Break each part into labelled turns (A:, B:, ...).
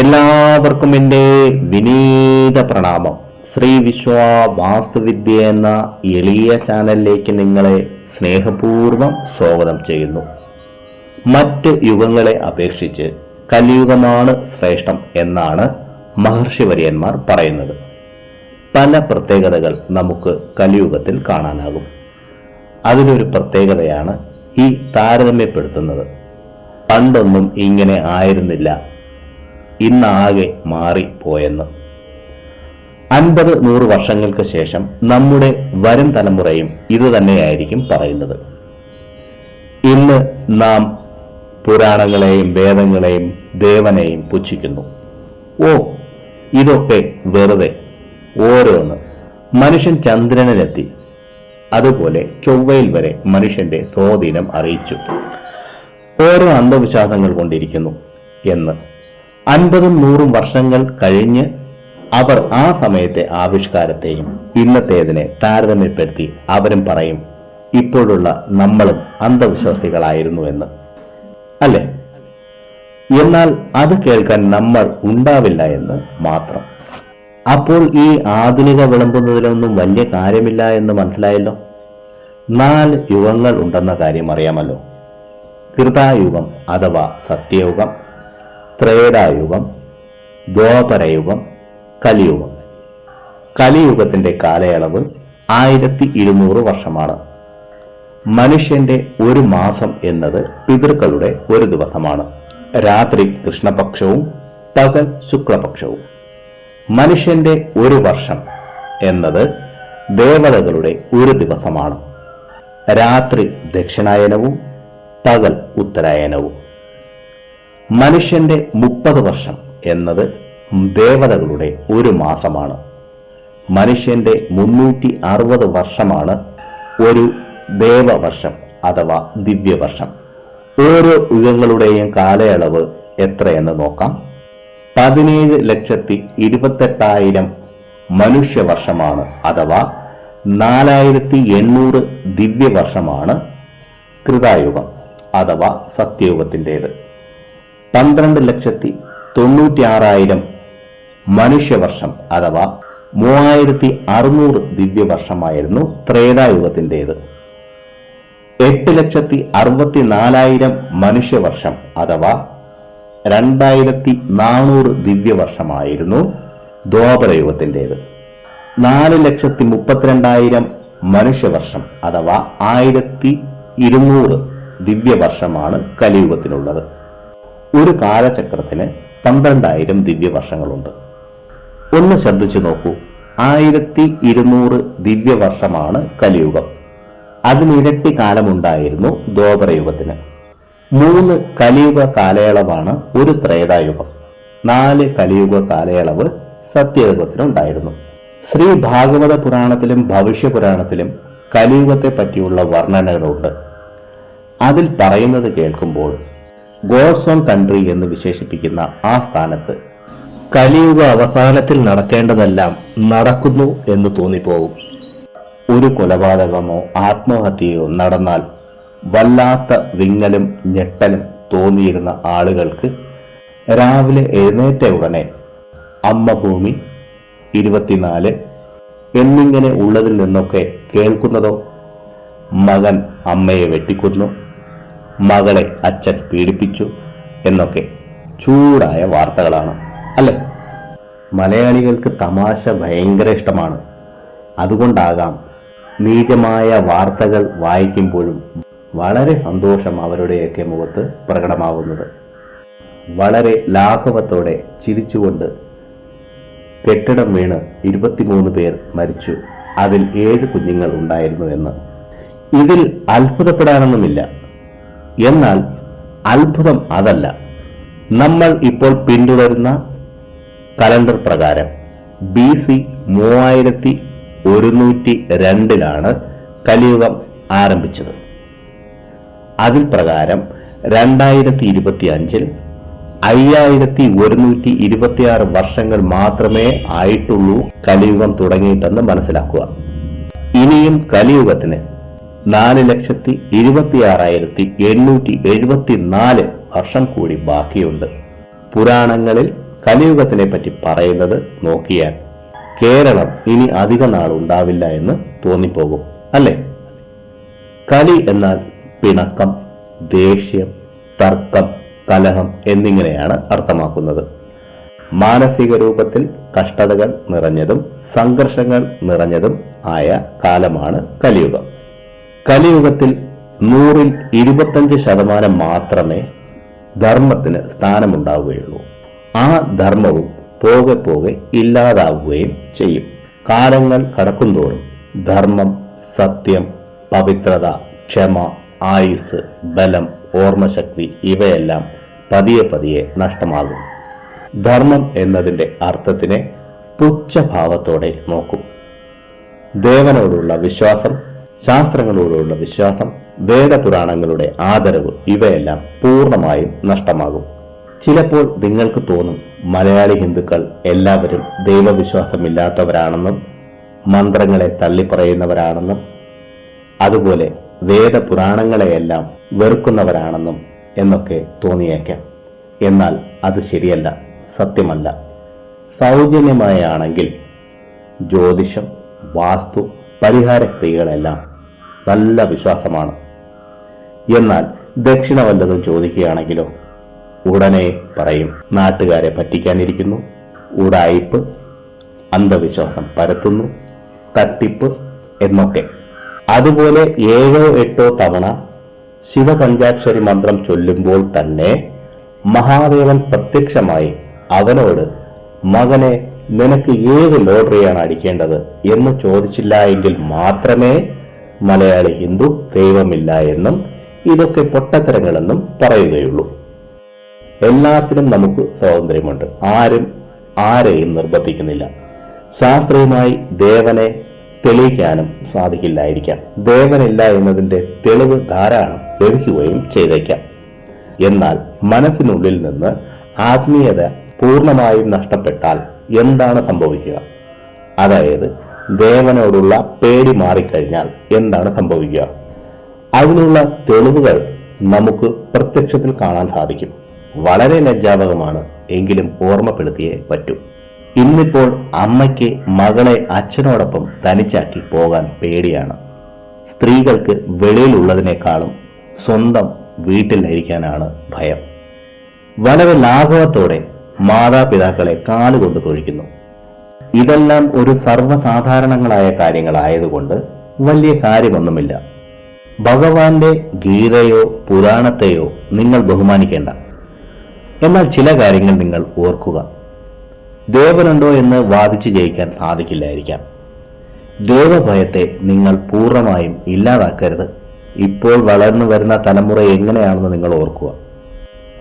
A: എല്ലാവർക്കും എന്റെ വിനീത പ്രണാമം. ശ്രീ വിശ്വ വാസ്തുവിദ്യ എന്ന എളിയ ചാനലിലേക്ക് നിങ്ങളെ സ്നേഹപൂർവം സ്വാഗതം ചെയ്യുന്നു. മറ്റ് യുഗങ്ങളെ അപേക്ഷിച്ച് കലിയുഗമാണ് ശ്രേഷ്ഠം എന്നാണ് മഹർഷിവര്യന്മാർ പറയുന്നത്. പല പ്രത്യേകതകൾ നമുക്ക് കലിയുഗത്തിൽ കാണാനാകും. അതിലൊരു പ്രത്യേകതയാണ് ഈ താരതമ്യപ്പെടുത്തുന്നത്. പണ്ടൊന്നും ഇങ്ങനെ ആയിരുന്നില്ല. ഇന്നാകെ മാറിപ്പോയെന്ന് അൻപത് നൂറ് വർഷങ്ങൾക്ക് ശേഷം നമ്മുടെ വരും തലമുറയും ഇത് തന്നെയായിരിക്കും പറയുന്നത്. ഇന്ന് നാം പുരാണങ്ങളെയും വേദങ്ങളെയും ദേവനെയും പുച്ഛിക്കുന്നു. ഓ ഇതൊക്കെ വെറുതെ ഓരോന്ന്. മനുഷ്യൻ ചന്ദ്രനിലെത്തി. അതുപോലെ ചൊവ്വയിൽ വരെ മനുഷ്യന്റെ സ്വാധീനം അറിയിച്ചു. ഓരോ അന്ധവിശ്വാസങ്ങൾ കൊണ്ടിരിക്കുന്നു എന്ന്. അൻപതും നൂറും വർഷങ്ങൾ കഴിഞ്ഞ് അവർ ആ സമയത്തെ ആവിഷ്കാരത്തെയും ഇന്നത്തേതിനെ താരതമ്യപ്പെടുത്തി അവരും പറയും ഇപ്പോഴുള്ള നമ്മളും അന്ധവിശ്വാസികളായിരുന്നു എന്ന്. അല്ലേ? എന്നാൽ അത് കേൾക്കാൻ നമ്മൾ ഉണ്ടാവില്ല എന്ന് മാത്രം. അപ്പോൾ ഈ ആധുനിക വിളമ്പുന്നതിലൊന്നും വലിയ കാര്യമില്ല എന്ന് മനസ്സിലായല്ലോ? നാല് യുഗങ്ങൾ ഉണ്ടെന്ന കാര്യം അറിയാമല്ലോ. കൃതായുഗം അഥവാ സത്യയുഗം. ത്രേതായുഗം ദ്വാപരയുഗം കലിയുഗം. കലിയുഗത്തിന്റെ കാലയളവ് ആയിരത്തി ഇരുന്നൂറ് വർഷമാണ്. മനുഷ്യന്റെ ഒരു മാസം എന്നത് പിതൃക്കളുടെ ഒരു ദിവസമാണ്. രാത്രി കൃഷ്ണപക്ഷവും പകൽ ശുക്ലപക്ഷവും. മനുഷ്യന്റെ ഒരു വർഷം എന്നത് ദേവതകളുടെ ഒരു ദിവസമാണ്. രാത്രി ദക്ഷിണായനവും പകൽ ഉത്തരായനവും. മനുഷ്യന്റെ മുപ്പത് വർഷം എന്നത് ദേവതകളുടെ ഒരു മാസമാണ്. മനുഷ്യന്റെ മുന്നൂറ്റി അറുപത് വർഷമാണ് ഒരു ദേവവർഷം അഥവാ ദിവ്യവർഷം. ഓരോ യുഗങ്ങളുടെയും കാലയളവ് എത്രയെന്ന് നോക്കാം. പതിനേഴ് ലക്ഷത്തി ഇരുപത്തെട്ടായിരം മനുഷ്യവർഷമാണ് അഥവാ നാലായിരത്തി എണ്ണൂറ് ദിവ്യവർഷമാണ് കൃതായുഗം അഥവാ സത്യയുഗത്തിന്റെത്. പന്ത്രണ്ട് ലക്ഷത്തി തൊണ്ണൂറ്റി ആറായിരം മനുഷ്യവർഷം അഥവാ മൂവായിരത്തി അറുന്നൂറ് ദിവ്യവർഷമായിരുന്നു ത്രേതായുഗത്തിന്റെത്. എട്ട് ലക്ഷത്തി അറുപത്തി നാലായിരം മനുഷ്യവർഷം അഥവാ രണ്ടായിരത്തി നാനൂറ് ദിവ്യവർഷമായിരുന്നു ദ്വാപരയുഗത്തിന്റെത്. നാല് ലക്ഷത്തി മുപ്പത്തിരണ്ടായിരം മനുഷ്യവർഷം അഥവാ ആയിരത്തി ഇരുന്നൂറ് ദിവ്യവർഷമാണ് കലിയുഗത്തിനുള്ളത്. ഒരു കാലചക്രത്തിന് പന്ത്രണ്ടായിരം ദിവ്യവർഷങ്ങളുണ്ട്. ഒന്ന് ശ്രദ്ധിച്ചു നോക്കൂ. ആയിരത്തി ഇരുന്നൂറ് ദിവ്യവർഷമാണ് കലിയുഗം. അതിനിരട്ടി കാലമുണ്ടായിരുന്നു ദ്വാപരയുഗത്തിന്. മൂന്ന് കലിയുഗ കാലയളവാണ് ഒരു ത്രേതായുഗം. നാല് കലിയുഗ കാലയളവ് സത്യയുഗത്തിനുണ്ടായിരുന്നു ശ്രീ ഭാഗവത പുരാണത്തിലും ഭവിഷ്യ പുരാണത്തിലും കലിയുഗത്തെ പറ്റിയുള്ള വർണനകളുണ്ട്. അതിൽ പറയുന്നത് കേൾക്കുമ്പോൾ ഗോഡ്സ് ഓൺ കൺട്രി എന്ന് വിശേഷിപ്പിക്കുന്ന ആ സ്ഥാനത്ത്. കലിയുഗ അവസാനത്തിൽ നടക്കേണ്ടതെല്ലാം നടക്കുന്നു എന്ന് തോന്നിപ്പോകും. ഒരു കൊലപാതകമോ ആത്മഹത്യയോ നടന്നാൽ വല്ലാത്ത വിങ്ങലും ഞെട്ടലും തോന്നിയിരുന്ന ആളുകൾക്ക് രാവിലെ എഴുന്നേറ്റ ഉടനെ അമ്മ ഭൂമി ഇരുപത്തിനാല് എന്നിങ്ങനെ ഉള്ളതിൽ നിന്നൊക്കെ കേൾക്കുന്നതോ മകൻ അമ്മയെ വെട്ടിക്കൊന്നു. മകളെ അച്ഛൻ പീഡിപ്പിച്ചു എന്നൊക്കെ ചൂടായ വാർത്തകളാണ് അല്ലേ? മലയാളികൾക്ക് തമാശ ഭയങ്കര ഇഷ്ടമാണ്. അതുകൊണ്ടാകാം നീചമായ വാർത്തകൾ വായിക്കുമ്പോഴും വളരെ സന്തോഷം അവരുടെയൊക്കെ മുഖത്ത് പ്രകടമാവുന്നത്. വളരെ ലാഘവത്തോടെ ചിരിച്ചുകൊണ്ട് കെട്ടിടം വീണ് ഇരുപത്തിമൂന്ന് പേർ മരിച്ചു. അതിൽ ഏഴ് കുഞ്ഞുങ്ങൾ ഉണ്ടായിരുന്നു എന്ന്. ഇതിൽ അത്ഭുതപ്പെടാനൊന്നുമില്ല. എന്നാൽ അത്ഭുതം അതല്ല. നമ്മൾ ഇപ്പോൾ പിന്തുടരുന്ന കലണ്ടർ പ്രകാരം ബി സി മൂവായിരത്തി ഒരുന്നൂറ്റി രണ്ടിലാണ് കലിയുഗം ആരംഭിച്ചത്. അതിൽ പ്രകാരം രണ്ടായിരത്തി ഇരുപത്തി അഞ്ചിൽ അയ്യായിരത്തി ഒരുന്നൂറ്റി ഇരുപത്തിയാറ് വർഷങ്ങൾ മാത്രമേ ആയിട്ടുള്ളൂ കലിയുഗം തുടങ്ങിയിട്ടെന്ന് മനസ്സിലാക്കുക. ഇനിയും കലിയുഗത്തിന് നാല് ലക്ഷത്തി ഇരുപത്തിയാറായിരത്തി എണ്ണൂറ്റി എഴുപത്തി നാല് വർഷം കൂടി ബാക്കിയുണ്ട്. പുരാണങ്ങളിൽ കലിയുഗത്തിനെ പറ്റി പറയുന്നത് നോക്കിയാൽ കേരളം ഇനി അധിക നാൾ ഉണ്ടാവില്ല എന്ന് തോന്നിപ്പോകും അല്ലേ? കലി എന്നാൽ പിണക്കം ദേഷ്യം തർക്കം കലഹം എന്നിങ്ങനെയാണ് അർത്ഥമാക്കുന്നത്. മാനസിക രൂപത്തിൽ കഷ്ടതകൾ നിറഞ്ഞതും സംഘർഷങ്ങൾ നിറഞ്ഞതും ആയ കാലമാണ് കലിയുഗം. കലിയുഗത്തിൽ നൂറിൽ ഇരുപത്തഞ്ച് ശതമാനം മാത്രമേ ധർമ്മത്തിന് സ്ഥാനമുണ്ടാവുകയുള്ളൂ. ആ ധർമ്മവും പോകെ പോകെ ഇല്ലാതാവുകയും ചെയ്യും. കാലങ്ങൾ കടക്കുന്തോറും ധർമ്മം സത്യം പവിത്രത ക്ഷമ ആയുസ് ബലം ഓർമ്മശക്തി ഇവയെല്ലാം പതിയെ പതിയെ നഷ്ടമാകും. ധർമ്മം എന്നതിന്റെ അർത്ഥത്തിനെ പുച്ഛഭാവത്തോടെ നോക്കും. ദേവനോടുള്ള വിശ്വാസം ശാസ്ത്രങ്ങളോടുള്ള വിശ്വാസം വേദപുരാണങ്ങളുടെ ആദരവ് ഇവയെല്ലാം പൂർണമായും നഷ്ടമാകും. ചിലപ്പോൾ നിങ്ങൾക്ക് തോന്നും മലയാളി ഹിന്ദുക്കൾ എല്ലാവരും ദൈവവിശ്വാസമില്ലാത്തവരാണെന്നും മന്ത്രങ്ങളെ തള്ളിപ്പറയുന്നവരാണെന്നും അതുപോലെ വേദപുരാണങ്ങളെയെല്ലാം വെറുക്കുന്നവരാണെന്നും എന്നൊക്കെ തോന്നിയേക്കാം. എന്നാൽ അത് ശരിയല്ല സത്യമല്ല. സൗജന്യമായാണെങ്കിൽ ജ്യോതിഷം വാസ്തു പരിഹാര ക്രിയകളെല്ലാം നല്ല വിശ്വാസമാണ്. എന്നാൽ ദക്ഷിണ വല്ലതും ചോദിക്കുകയാണെങ്കിലോ ഉടനെ പറയും നാട്ടുകാരെ പറ്റിക്കാനിരിക്കുന്നു ഉടായിപ്പ് അന്ധവിശ്വാസം പരത്തുന്നു തട്ടിപ്പ് എന്നൊക്കെ. അതുപോലെ ഏഴോ എട്ടോ തവണ ശിവപഞ്ചാക്ഷരി മന്ത്രം ചൊല്ലുമ്പോൾ തന്നെ മഹാദേവൻ പ്രത്യക്ഷമായി അവനോട് മകനെ നിനക്ക് ഏത് ലോട്ടറിയാണ് അടിക്കേണ്ടത്? എന്ന് ചോദിച്ചില്ല എങ്കിൽ മാത്രമേ മലയാളി ഹിന്ദു ദൈവമില്ല എന്നും ഇതൊക്കെ പൊട്ടത്തരങ്ങളെന്നും പറയുകയുള്ളൂ. എല്ലാത്തിനും നമുക്ക് സ്വാതന്ത്ര്യമുണ്ട്. ആരും ആരെയും നിർബന്ധിക്കുന്നില്ല. ശാസ്ത്രീയമായി ദേവനെ തെളിയിക്കാനും സാധിക്കില്ലായിരിക്കാം. ദേവനില്ല എന്നതിന്റെ തെളിവ് ധാരാളം ലഭിക്കുകയും ചെയ്തേക്കാം. എന്നാൽ മനസ്സിനുള്ളിൽ നിന്ന് ആത്മീയത പൂർണമായും നഷ്ടപ്പെട്ടാൽ എന്താണ് സംഭവിക്കുക? അതായത് ദേവനോടുള്ള പേടി മാറിക്കഴിഞ്ഞാൽ എന്താണ് സംഭവിക്കുക? അതിനുള്ള തെളിവുകൾ നമുക്ക് പ്രത്യക്ഷത്തിൽ കാണാൻ സാധിക്കും. വളരെ ലജ്ജാവകമാണ് എങ്കിലും ഓർമ്മപ്പെടുത്തിയേ പറ്റൂ. ഇന്നിപ്പോൾ അമ്മയ്ക്ക് മകളെ അച്ഛനോടൊപ്പം തനിച്ചാക്കി പോകാൻ പേടിയാണ്. സ്ത്രീകൾക്ക് വെളിയിലുള്ളതിനേക്കാളും സ്വന്തം വീട്ടിലായിരിക്കാനാണ് ഭയം. വളരെ ലാഘവത്തോടെ മാതാപിതാക്കളെ കാലുകൊണ്ട് തൊഴിക്കുന്നു. ഇതെല്ലാം ഒരു സർവസാധാരണങ്ങളായ കാര്യങ്ങളായതുകൊണ്ട് വലിയ കാര്യമൊന്നുമില്ല. ഭഗവാന്റെ ഗീതയോ പുരാണത്തെയോ നിങ്ങൾ ബഹുമാനിക്കേണ്ട. എന്നാൽ ചില കാര്യങ്ങൾ നിങ്ങൾ ഓർക്കുക. ദേവനുണ്ടോ എന്ന് വാദിച്ചു ജയിക്കാൻ സാധിക്കില്ലായിരിക്കാം. ദേവഭയത്തെ നിങ്ങൾ പൂർണമായും ഇല്ലാതാക്കരുത്. ഇപ്പോൾ വളർന്നു വരുന്ന തലമുറ എങ്ങനെയാണെന്ന് നിങ്ങൾ ഓർക്കുക.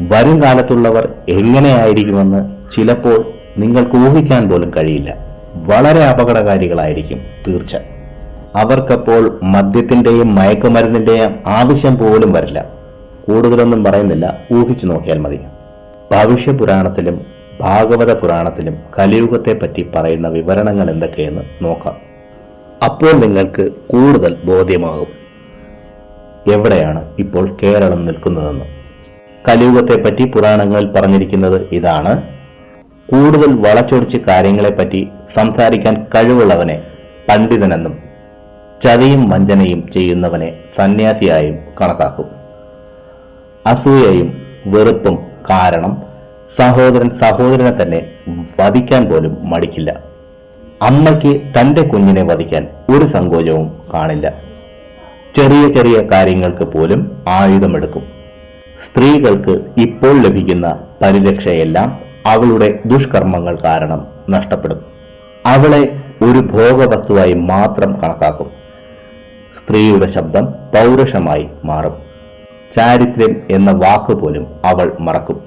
A: വരും കാലത്തുള്ളവർ എങ്ങനെയായിരിക്കുമെന്ന് ചിലപ്പോൾ നിങ്ങൾക്ക് ഊഹിക്കാൻ പോലും കഴിയില്ല. വളരെ അപകടകാരികളായിരിക്കും തീർച്ച. അവർക്കപ്പോൾ മദ്യത്തിന്റെയും മയക്കുമരുന്നിന്റെയും ആവശ്യം പോലും വരില്ല. കൂടുതലൊന്നും പറയുന്നില്ല. ഊഹിച്ചു നോക്കിയാൽ മതി. ഭവിഷ്യ പുരാണത്തിലും ഭാഗവത പുരാണത്തിലും കലിയുഗത്തെ പറ്റി പറയുന്ന വിവരണങ്ങൾ എന്തൊക്കെയെന്ന് നോക്കാം. അപ്പോൾ നിങ്ങൾക്ക് കൂടുതൽ ബോധ്യമാകും. എവിടെയാണ് ഇപ്പോൾ കേരളം നിൽക്കുന്നതെന്ന്. കലിയുഗത്തെ പറ്റി പുരാണങ്ങളിൽ പറഞ്ഞിരിക്കുന്നത് ഇതാണ്. കൂടുതൽ വളച്ചൊടിച്ച് കാര്യങ്ങളെപ്പറ്റി സംസാരിക്കാൻ കഴിവുള്ളവനെ പണ്ഡിതനെന്നും ചതിയും വഞ്ചനയും ചെയ്യുന്നവനെ സന്യാസിയായും കണക്കാക്കും. അസൂയയും വെറുപ്പും കാരണം സഹോദരൻ സഹോദരനെ തന്നെ വധിക്കാൻ പോലും മടിക്കില്ല. അമ്മയ്ക്ക് തന്റെ കുഞ്ഞിനെ വധിക്കാൻ ഒരു സങ്കോചവും കാണില്ല. ചെറിയ ചെറിയ കാര്യങ്ങൾക്ക് പോലും ആയുധമെടുക്കും. സ്ത്രീകൾക്ക് ഇപ്പോൾ ലഭിക്കുന്ന പരിരക്ഷയെല്ലാം അവളുടെ ദുഷ്കർമ്മങ്ങൾ കാരണം നഷ്ടപ്പെടും. അവളെ ഒരു ഭോഗവസ്തുവായി മാത്രം കണക്കാക്കും. സ്ത്രീയുടെ ശബ്ദം പൗരുഷമായി മാറും. ചാരിത്ര്യം എന്ന വാക്ക് പോലും അവൾ മറക്കും.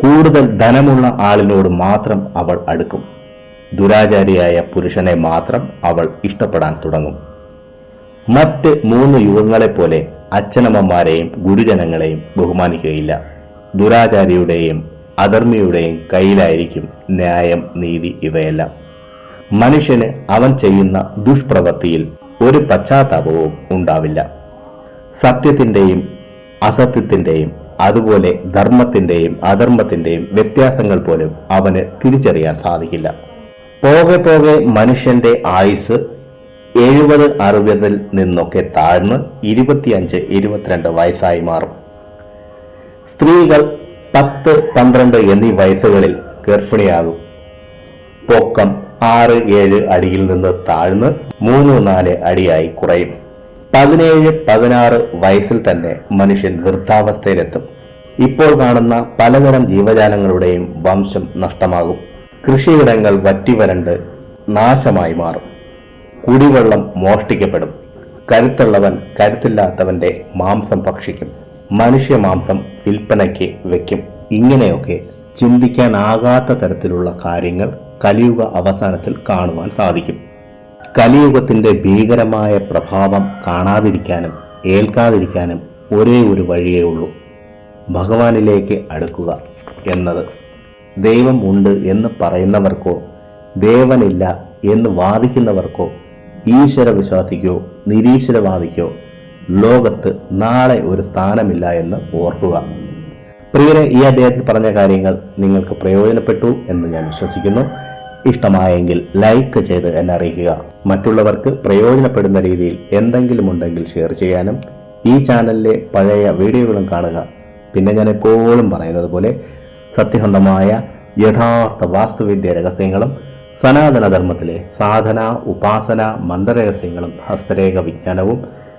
A: കൂടുതൽ ധനമുള്ള ആളിനോട് മാത്രം അവൾ അടുക്കും. ദുരാചാരിയായ പുരുഷനെ മാത്രം അവൾ ഇഷ്ടപ്പെടാൻ തുടങ്ങും. മറ്റ് മൂന്ന് യുഗങ്ങളെപ്പോലെ അച്ഛനമ്മമാരെയും ഗുരുജനങ്ങളെയും ബഹുമാനിക്കുകയില്ല. ദുരാചാരിയുടെയും അധർമ്മിയുടെയും കയ്യിലായിരിക്കും ന്യായം നീതി ഇവയെല്ലാം. മനുഷ്യന് അവൻ ചെയ്യുന്ന ദുഷ്പ്രവൃത്തിയിൽ ഒരു പശ്ചാത്താപവും ഉണ്ടാവില്ല. സത്യത്തിന്റെയും അസത്യത്തിന്റെയും അതുപോലെ ധർമ്മത്തിന്റെയും അധർമ്മത്തിന്റെയും വ്യത്യാസങ്ങൾ പോലും അവന് തിരിച്ചറിയാൻ സാധിക്കില്ല. പോകെ പോകെ മനുഷ്യന്റെ ആയുസ് എഴുപത് അറുപതിൽ നിന്നൊക്കെ താഴ്ന്ന് ഇരുപത്തിയഞ്ച് ഇരുപത്തിരണ്ട് വയസ്സായി മാറും. സ്ത്രീകൾ പത്ത് പന്ത്രണ്ട് എന്നീ വയസ്സുകളിൽ ഗർഭിണിയാകും. പൊക്കം ആറ് ഏഴ് അടിയിൽ നിന്ന് താഴ്ന്ന് മൂന്ന് നാല് അടിയായി കുറയും. പതിനേഴ് പതിനാറ് വയസ്സിൽ തന്നെ മനുഷ്യൻ വൃദ്ധാവസ്ഥയിലെത്തും. ഇപ്പോൾ കാണുന്ന പലതരം ജീവജാലങ്ങളുടെയും വംശം നഷ്ടമാകും. കൃഷിയിടങ്ങൾ വറ്റിവരണ്ട് നാശമായി മാറും. കുടിവെള്ളം മോഷ്ടിക്കപ്പെടും. കരുത്തുള്ളവൻ കരുത്തില്ലാത്തവന്റെ മാംസം ഭക്ഷിക്കും. മനുഷ്യ മാംസം വിൽപ്പനയ്ക്ക് വെക്കും. ഇങ്ങനെയൊക്കെ ചിന്തിക്കാനാകാത്ത തരത്തിലുള്ള കാര്യങ്ങൾ കലിയുഗ അവസാനത്തിൽ കാണുവാൻ സാധിക്കും. കലിയുഗത്തിന്റെ ഭീകരമായ പ്രഭാവം കാണാതിരിക്കാനും ഏൽക്കാതിരിക്കാനും ഒരേ ഒരു വഴിയേ ഉള്ളൂ. ഭഗവാനിലേക്ക് അടുക്കുക എന്നത്. ദൈവം ഉണ്ട് എന്ന് പറയുന്നവർക്കോ ദേവനില്ല എന്ന് വാദിക്കുന്നവർക്കോ ഈശ്വര വിശ്വാസിക്കോ നിരീശ്വരവാദിക്കോ ലോകത്ത് നാളെ ഒരു സ്ഥാനമില്ല എന്ന് ഓർക്കുക. പ്രിയരെ ഈ അദ്ദേഹത്തിൽ പറഞ്ഞ കാര്യങ്ങൾ നിങ്ങൾക്ക് പ്രയോജനപ്പെട്ടു എന്ന് ഞാൻ വിശ്വസിക്കുന്നു. ഇഷ്ടമായെങ്കിൽ ലൈക്ക് ചെയ്ത് എന്നെ അറിയിക്കുക. മറ്റുള്ളവർക്ക് പ്രയോജനപ്പെടുന്ന രീതിയിൽ എന്തെങ്കിലും ഉണ്ടെങ്കിൽ ഷെയർ ചെയ്യാനും ഈ ചാനലിലെ പഴയ വീഡിയോകളും കാണുക. പിന്നെ ഞാൻ എപ്പോഴും പറയുന്നത് പോലെ സത്യസന്ധമായ യഥാർത്ഥ വാസ്തുവിദ്യ രഹസ്യങ്ങളും സനാതനധർമ്മത്തിലെ സാധന ഉപാസന മന്ത്രരഹസ്യങ്ങളും ഹസ്തരേഖ വിജ്ഞാനവും